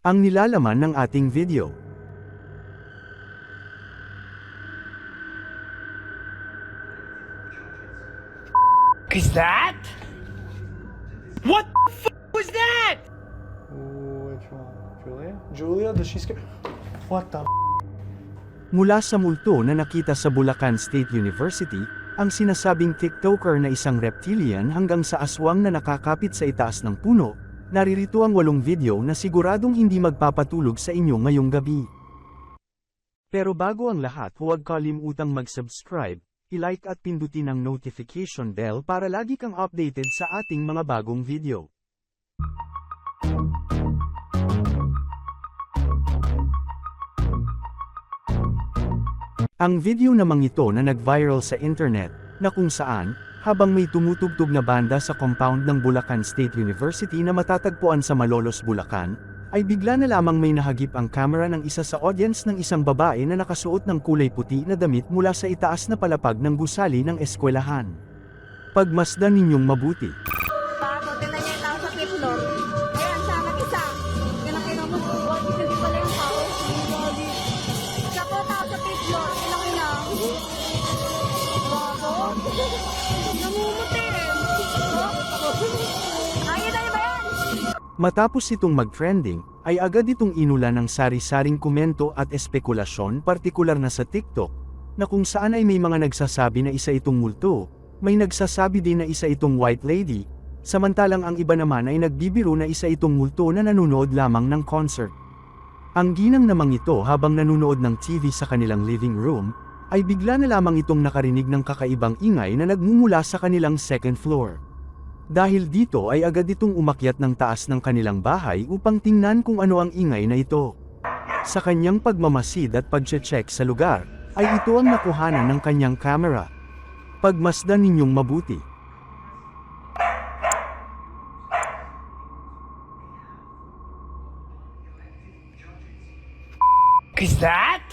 Ang nilalaman ng ating video. Is that? What the f was that? Which one? Julia? Julia? Does she scare? What the? Mula sa multo na nakita sa Bulacan State University, ang sinasabing TikToker na isang reptilian hanggang sa aswang na nakakapit sa itaas ng puno, naririto ang walong video na siguradong hindi magpapatulog sa inyo ngayong gabi. Pero bago ang lahat huwag kalimutang mag-subscribe, i-like at pindutin ang notification bell para lagi kang updated sa ating mga bagong video. Ang video namang ito na nag-viral sa internet, na kung saan, habang may tumutugtog na banda sa compound ng Bulacan State University na matatagpuan sa Malolos, Bulacan, ay bigla na lamang may nahagip ang camera ng isa sa audience ng isang babae na nakasuot ng kulay puti na damit mula sa itaas na palapag ng gusali ng eskwelahan. Pagmasdan ninyong mabuti. Bago, tingnan Matapos itong mag-trending, ay agad itong inula ng sari-saring komento at espekulasyon partikular na sa TikTok, na kung saan ay may mga nagsasabi na isa itong multo, may nagsasabi din na isa itong white lady, samantalang ang iba naman ay nagbibiro na isa itong multo na nanonood lamang ng concert. Ang ginang namang ito habang nanonood ng TV sa kanilang living room, ay bigla na lamang itong nakarinig ng kakaibang ingay na nagmumula sa kanilang second floor. Dahil dito ay agad itong umakyat ng taas ng kanilang bahay upang tingnan kung ano ang ingay na ito. Sa kanyang pagmamasid at pagche-check sa lugar, ay ito ang nakuhanan ng kanyang camera. Pagmasdan ninyong mabuti. Is that?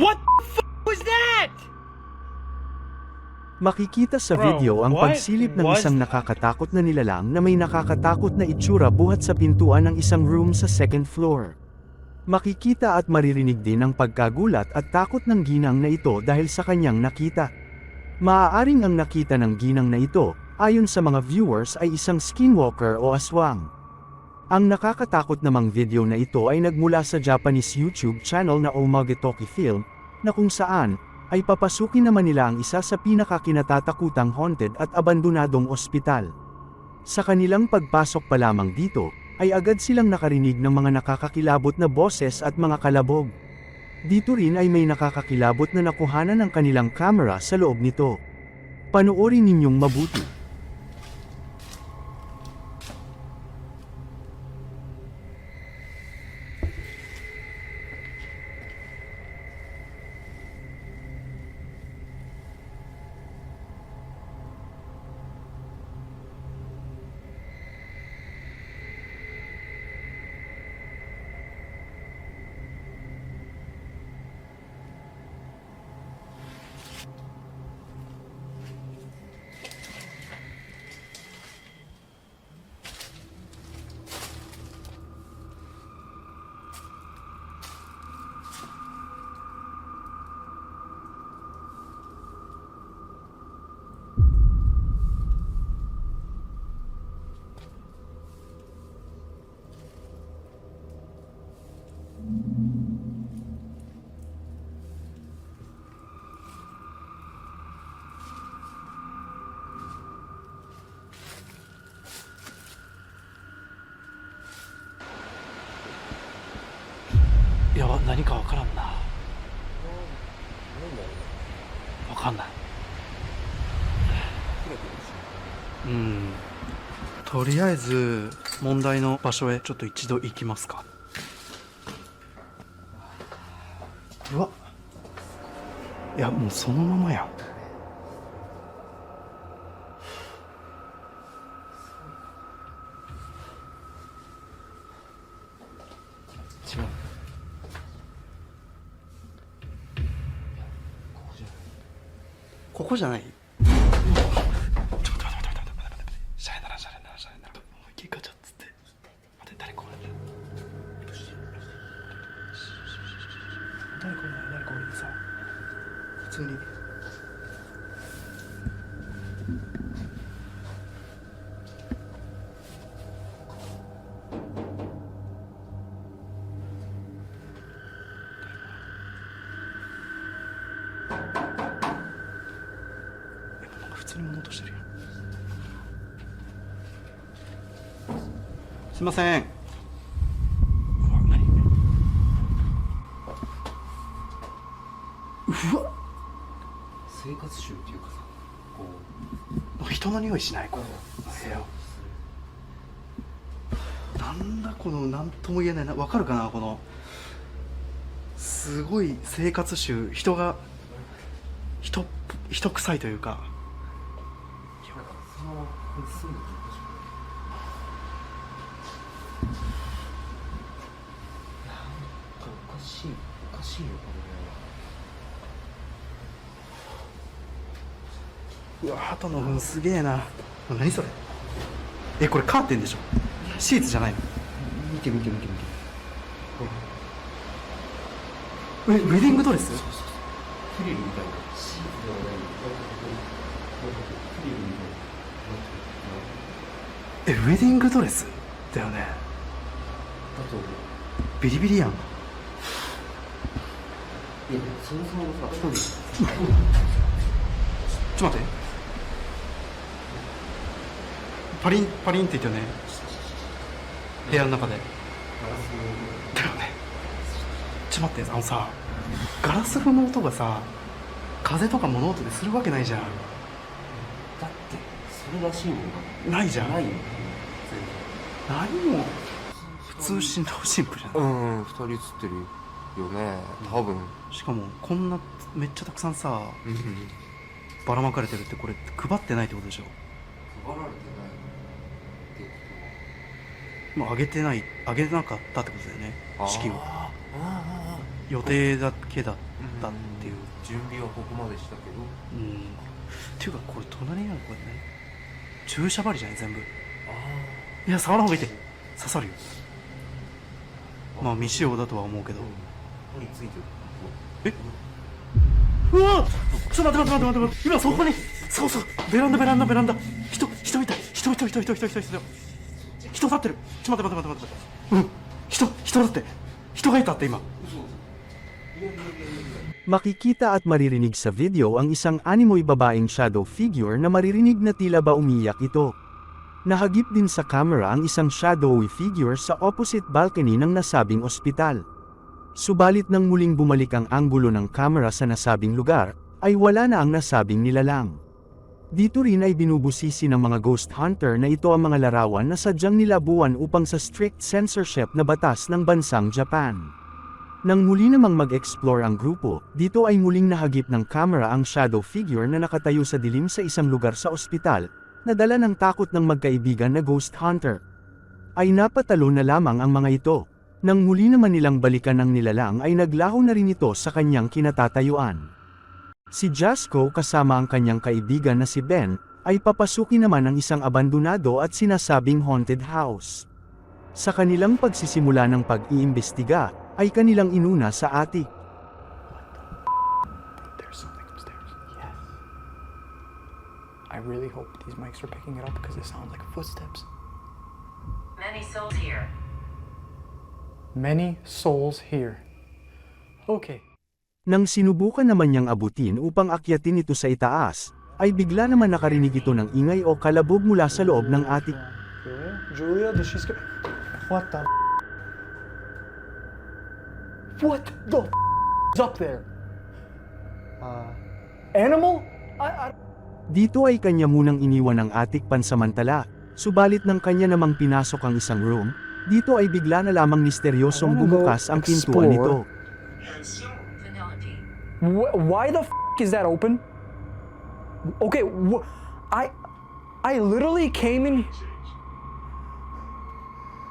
What the f was that? Makikita sa video ang pagsilip ng isang nakakatakot na nilalang na may nakakatakot na itsura buhat sa pintuan ng isang room sa second floor. Makikita at maririnig din ang pagkagulat at takot ng ginang na ito dahil sa kanyang nakita. Maaaring ang nakita ng ginang na ito, ayon sa mga viewers ay isang skinwalker o aswang. Ang nakakatakot namang video na ito ay nagmula sa Japanese YouTube channel na Omagetoki Film, na kung saan, ay papasukin naman nila ang isa sa pinakakinatatakutang haunted at abandonadong ospital. Sa kanilang pagpasok pa lamang dito, ay agad silang nakarinig ng mga nakakakilabot na boses at mga kalabog. Dito rin ay may nakakakilabot na nakuhanan ng kanilang camera sa loob nito. Panoorin ninyong mabuti. 何か分からんな。分かんない。うん。とりあえず問題の場所へちょっと一度行きますか。うわ。いやもうそのままや。んここじゃない？えなんか普通に物落としてるよ。すいません。うわ何？生活習っていうかさこ人の匂いしない？この部屋。なんだこの何とも言えないな。わかるかな？この。すごい生活習人が人っ人臭いというかのまま住んでる場所なんかおかしいおかしいよこうわ鳩の糞すげえな何それ。えこれ。カーテンでしょシーツじゃないの見て見て見て見てえウェディングドレスフリルみたいなシートではないフリルみたいなえウェディングドレス？だよね。だとビリビリやん。いやそもそもさ一人ちょっと待って。パリンパリンって言ったよね。部屋の中で。だよね。ちょっと待ってあのさガラス風の音がさ風とか物音でするわけないじゃんそれらしいもないじゃん。ないよ。何も。普通新郎新婦じゃんうん二人写ってるよね。多分。しかもこんなめっちゃたくさんさうん。ばらまかれてるってこれ配ってないってことでしょ？配られてないってこもうあげてないあげなかったってことだよね。とは式を。あーあー予定だけだったっていう。準備はここまでしたけど。うん。っていうかこれ隣にあるこれね注射針じゃない？全部。あいや触らんほうがいいって。刺さるよ。まあ未使用だとは思うけど。え？うわちょっと待って待って待って待って今そこに。そうそう。ベランダベランダベランダ。人人いた。人人人人人人人。人人立ってる。ちょっと待って待って待って待って。うん。人人だって。人がいたって今 Makikita at maririnig sa video ang isang animoy babaeng shadow figure na maririnig na tila ba umiyak ito. Nahagip din sa camera ang isang shadowy figure sa opposite balcony ng nasabing ospital. Subalit nang muling bumalik ang anggulo ng camera sa nasabing lugar, ay wala na ang nasabing nilalang. Dito rin ay binubusisi ng mga ghost hunter na ito ang mga larawan na sadyang nilabuan upang sa strict censorship na batas ng bansang Japan. Nang muli namang mag-explore ang grupo, dito ay muling nahagip ng camera ang shadow figure na nakatayo sa dilim sa isang lugar sa ospital, na dala ng takot ng magkaibigan na ghost hunter. Ay napatalo na lamang ang mga ito. Nang muli naman nilang balikan ng nilalang ay naglaho na rin ito sa kanyang kinatatayuan. Si Jasco kasama ang kanyang kaibigan na si Ben, ay papasukin naman ang isang abandonado at sinasabing haunted house. Sa kanilang pagsisimula ng pag-iimbestiga, ay kanilang inuna sa attic. There's something upstairs. Yes. I really hope these mics are picking it up because it sounds like footsteps. Many souls here. Many souls here. Okay. Nang sinubukan naman niyang abutin upang akyatin ito sa itaas, ay bigla naman nakarinig ito ng ingay o kalabog mula sa loob ng attic. Julia? Does she scare? What the? What the is up there? Uh, animal? I, I, Dito ay kanya munang iniwan ang attic pansamantala, subalit nang kanya namang pinasok ang isang room, dito ay bigla na lamang misteryosong bumukas ang pintuan nito. why the f- is that open? Okay, I, I literally came in.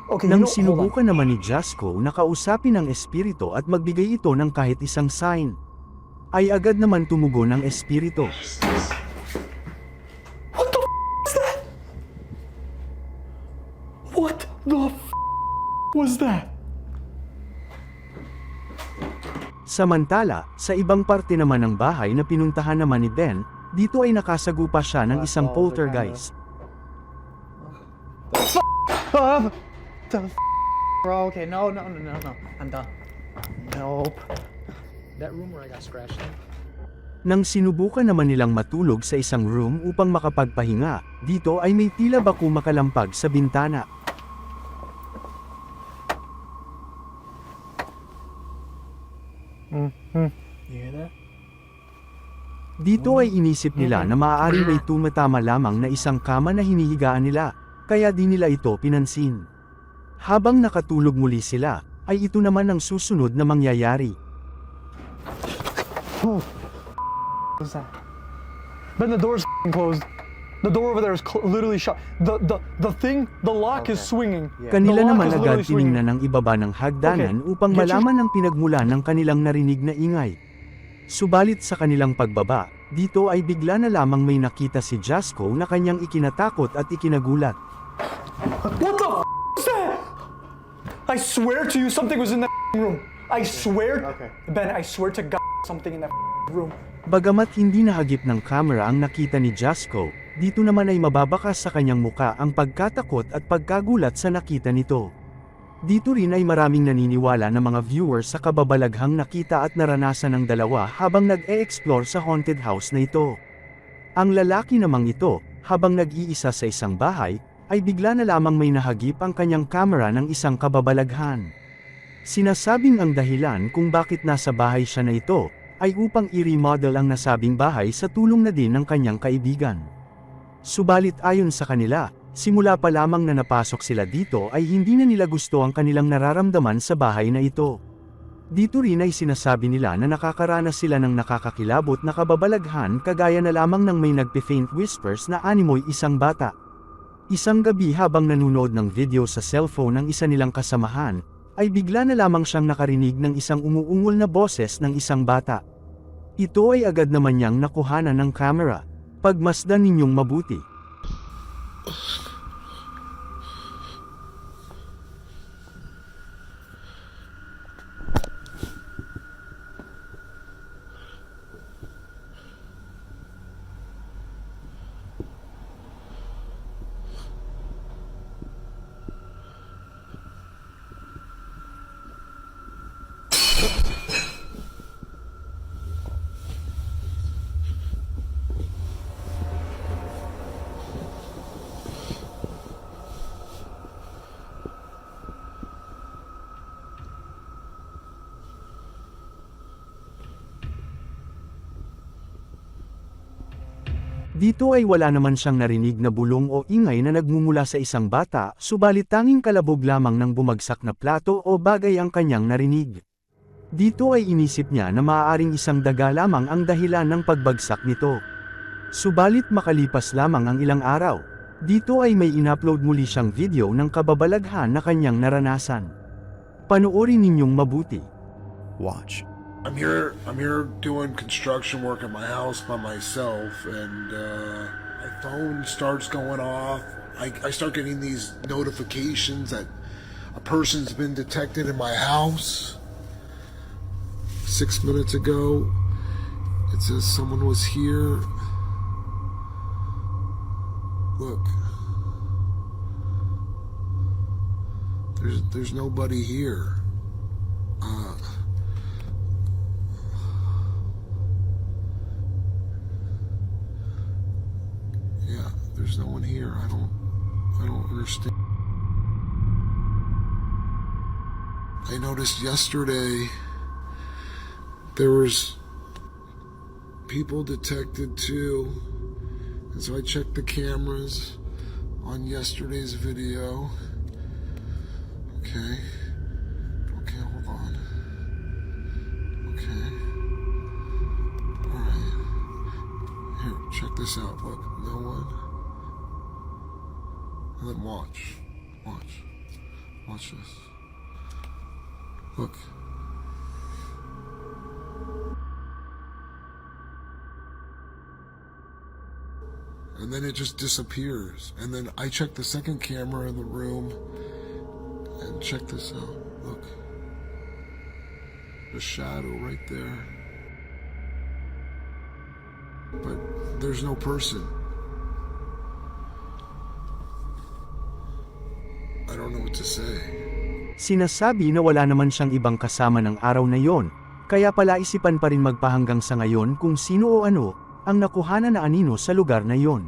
Okay, Nang you know, sinubukan naman ni Jasco na kausapin ang espiritu at magbigay ito ng kahit isang sign, ay agad naman tumugon ang espiritu. What the f- is that? What the f- was that? Samantala, sa ibang parte naman ng bahay na pinuntahan naman ni Ben, dito ay nakasagupa siya ng isang poltergeist. Oh, the f- bro. Okay, no, no, no, no, no. I'm done. Nope. That room where I got scratched in. Nang sinubukan naman nilang matulog sa isang room upang makapagpahinga, dito ay may tila baku makalampag sa bintana. You hear that? Dito ay inisip nila na maaaring may tumatama lamang na isang kama na hinihigaan nila, kaya di nila ito pinansin. Habang nakatulog muli sila, ay ito naman ang susunod na mangyayari. What's that? Ben, the door's closed. The door over there is literally shut. The the the thing, the lock is swinging. Kanila The lock naman agad tiningnan ng ibaba ng hagdanan Okay. upang Get malaman ang pinagmulan ng kanilang narinig na ingay. Subalit sa kanilang pagbaba, dito ay bigla na lamang may nakita si Jasco na kanyang ikinatakot at ikinagulat. What the f- that? I swear to you, something was in that room. I swear, Ben. I swear to God, something in that room. Bagamat hindi nahagip ng kamera ang nakita ni Jasco, dito naman ay mababakas sa kanyang muka ang pagkatakot at pagkagulat sa nakita nito. Dito rin ay maraming naniniwala na mga viewers sa kababalaghang nakita at naranasan ng dalawa habang nag-e-explore sa haunted house na ito. Ang lalaki namang ito, habang nag-iisa sa isang bahay, ay bigla na lamang may nahagip ang kanyang kamera ng isang kababalaghan. Sinasabing ang dahilan kung bakit nasa bahay siya na ito, ay upang i-remodel ang nasabing bahay sa tulong na din ng kanyang kaibigan. Subalit ayon sa kanila, simula pa lamang na napasok sila dito ay hindi na nila gusto ang kanilang nararamdaman sa bahay na ito. Dito rin ay sinasabi nila na nakakaranas sila ng nakakakilabot na kababalaghan kagaya na lamang ng may nagpe-faint whispers na animoy isang bata. Isang gabi habang nanonood ng video sa cellphone ng isa nilang kasamahan, ay bigla na lamang siyang nakarinig ng isang umuungol na boses ng isang bata. Ito ay agad naman niyang nakuhanan ng camera. Pagmasdan ninyong mabuti. Dito ay wala naman siyang narinig na bulong o ingay na nagmumula sa isang bata, subalit tanging kalabog lamang ng bumagsak na plato o bagay ang kanyang narinig. Dito ay inisip niya na maaaring isang daga lamang ang dahilan ng pagbagsak nito. Subalit makalipas lamang ang ilang araw, dito ay may inupload muli siyang video ng kababalaghan na kanyang naranasan. Panoorin ninyong mabuti. Watch. I'm here. I'm here doing construction work at my house by myself, and uh, my phone starts going off. I, I start getting these notifications that a person's been detected in my house. Six minutes ago, it says someone was here. Look, there's there's nobody here. Uh, Yeah, there's no one here. I don't I don't understand. I noticed yesterday there was people detected too. And so I checked the cameras on yesterday's video. Okay. Okay, hold on. Okay. Alright. Here, check this out. Look, no one. Then watch. Watch. Watch this. Look. And then it just disappears. And then I check the second camera in the room and check this out. Look. The shadow right there. But there's no person. I don't know what to say. Sinasabi na wala naman siyang ibang kasama ng araw na yon, kaya pala isipan pa rin magpahanggang sa ngayon kung sino o ano ang nakuhanan na anino sa lugar na yon.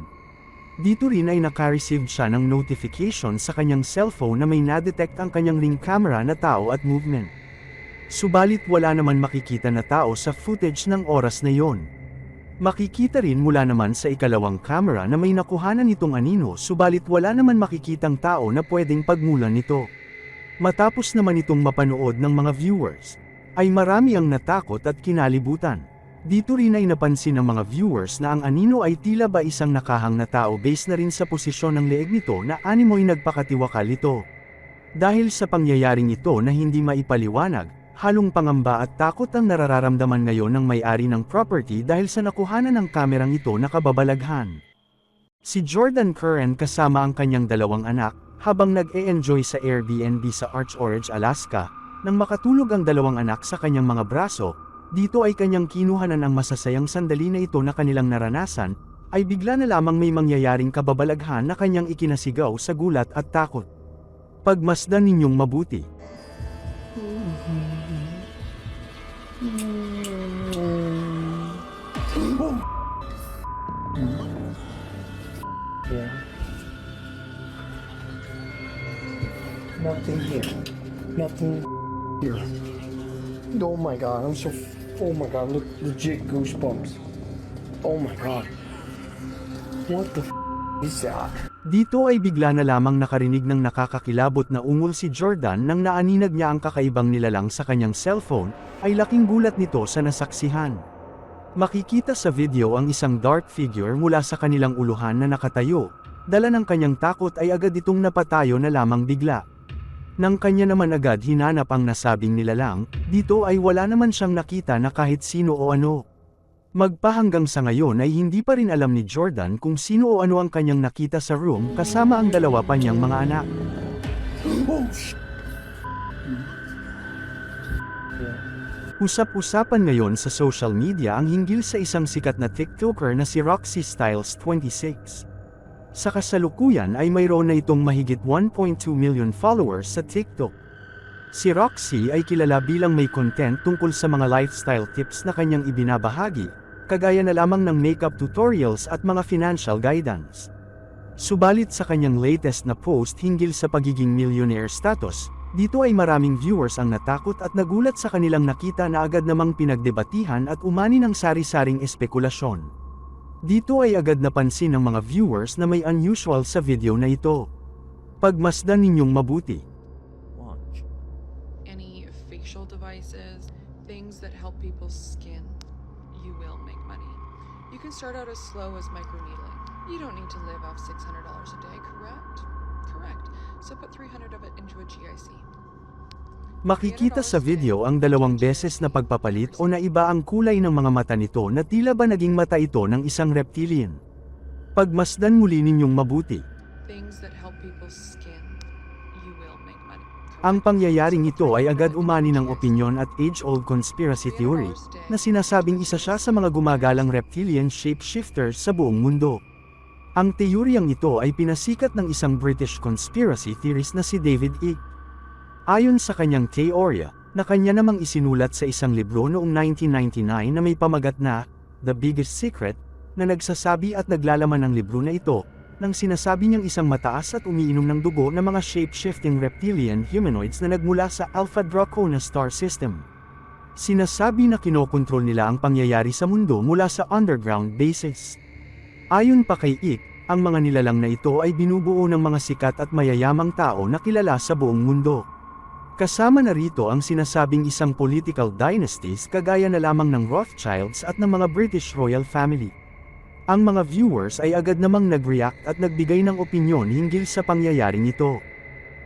Dito rin ay nakareceive siya ng notification sa kanyang cellphone na may nadetect ang kanyang ring camera na tao at movement. Subalit wala naman makikita na tao sa footage ng oras na yon. Makikita rin mula naman sa ikalawang camera na may nakuhanan nitong anino subalit wala naman makikitang tao na pwedeng pagmulan nito. Matapos naman itong mapanood ng mga viewers, ay marami ang natakot at kinalibutan. Dito rin ay napansin ng mga viewers na ang anino ay tila ba isang nakahang na tao based na rin sa posisyon ng leeg nito na animo'y nagpakatiwakal ito. Dahil sa pangyayaring ito na hindi maipaliwanag, halong pangamba at takot ang nararamdaman ngayon ng may-ari ng property dahil sa nakuhanan ng kamerang ito na kababalaghan. Si Jordan Curran kasama ang kanyang dalawang anak, habang nag-e-enjoy sa Airbnb sa Archorage, Alaska, nang makatulog ang dalawang anak sa kanyang mga braso, dito ay kanyang kinuhanan ang masasayang sandali na ito na kanilang naranasan, ay bigla na lamang may mangyayaring kababalaghan na kanyang ikinasigaw sa gulat at takot. Pagmasdan ninyong mabuti. Nothing here. Nothing here. Oh my god, I'm so. Oh my god, look, legit goosebumps. Oh my god. What the is that? Dito ay bigla na lamang nakarinig ng nakakakilabot na ungol si Jordan nang naaninag niya ang kakaibang nilalang sa kanyang cellphone, ay laking gulat nito sa nasaksihan. Makikita sa video ang isang dark figure mula sa kanilang uluhan na nakatayo, dala ng kanyang takot ay agad itong napatayo na lamang bigla. Nang kanya naman agad hinanap ang nasabing nilalang, dito ay wala naman siyang nakita na kahit sino o ano. Magpahanggang sa ngayon ay hindi pa rin alam ni Jordan kung sino o ano ang kanyang nakita sa room kasama ang dalawa pa niyang mga anak. Usap-usapan ngayon sa social media ang hinggil sa isang sikat na TikToker na si Roxy Styles 26. Sa kasalukuyan ay mayroon na itong mahigit 1.2 million followers sa TikTok. Si Roxy ay kilala bilang may content tungkol sa mga lifestyle tips na kanyang ibinabahagi, kagaya na lamang ng makeup tutorials at mga financial guidance. Subalit sa kanyang latest na post hinggil sa pagiging millionaire status, dito ay maraming viewers ang natakot at nagulat sa kanilang nakita na agad namang pinagdebatihan at umani ng sari-saring espekulasyon. Dito ay agad napansin ng mga viewers na may unusual sa video na ito. Pagmasdan ninyong mabuti. Watch. any facial devices, things that help people's skin, you will make money. You can start out as slow as microneedling. You don't need to live off $600 a day, correct? Correct. So put 300 of it into a GIC. Makikita sa video ang dalawang beses na pagpapalit o naiba ang kulay ng mga mata nito na tila ba naging mata ito ng isang reptilian. Pagmasdan muli ninyong mabuti. Ang pangyayaring ito ay agad umani ng opinyon at age-old conspiracy theory, na sinasabing isa siya sa mga gumagalang reptilian shapeshifters sa buong mundo. Ang teoryang ito ay pinasikat ng isang British conspiracy theorist na si David Icke. Ayon sa kanyang teorya, na kanya namang isinulat sa isang libro noong 1999 na may pamagat na The Biggest Secret, na nagsasabi at naglalaman ng libro na ito, nang sinasabi niyang isang mataas at umiinom ng dugo na mga shape-shifting reptilian humanoids na nagmula sa Alpha Draconis star system. Sinasabi na kinokontrol nila ang pangyayari sa mundo mula sa underground bases. Ayon pa kay Ick, ang mga nilalang na ito ay binubuo ng mga sikat at mayayamang tao na kilala sa buong mundo. Kasama na rito ang sinasabing isang political dynasties kagaya na lamang ng Rothschilds at ng mga British royal family. Ang mga viewers ay agad namang nag-react at nagbigay ng opinyon hinggil sa pangyayaring ito.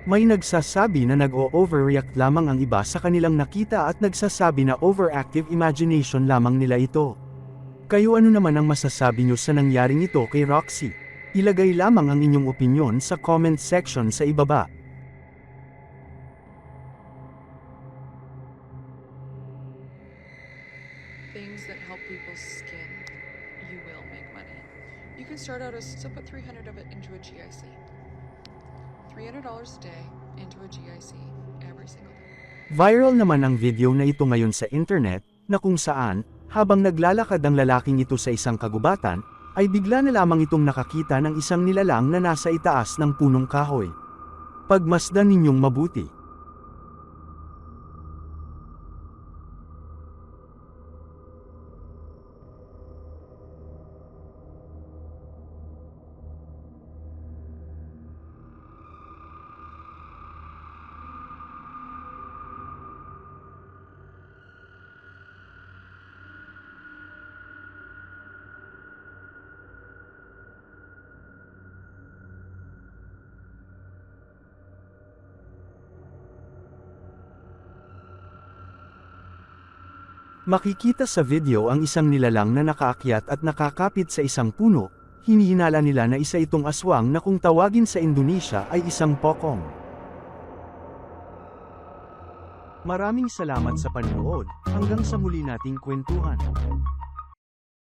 May nagsasabi na nag-o-overreact lamang ang iba sa kanilang nakita at nagsasabi na overactive imagination lamang nila ito. Kayo ano naman ang masasabi nyo sa nangyaring ito kay Roxy? Ilagay lamang ang inyong opinyon sa comment section sa ibaba. Things that help people's skin, you will make money. You can start out as so put 300 of it into a GIC. $300 a day into a GIC every single day. Viral naman ang video na ito ngayon sa internet, na kung saan, habang naglalakad ang lalaking ito sa isang kagubatan, ay bigla na lamang itong nakakita ng isang nilalang na nasa itaas ng punong kahoy. Pagmasdan ninyong mabuti. Makikita sa video ang isang nilalang na nakaakyat at nakakapit sa isang puno, hinihinala nila na isa itong aswang na kung tawagin sa Indonesia ay isang pokong. Maraming salamat sa panonood, hanggang sa muli nating kwentuhan.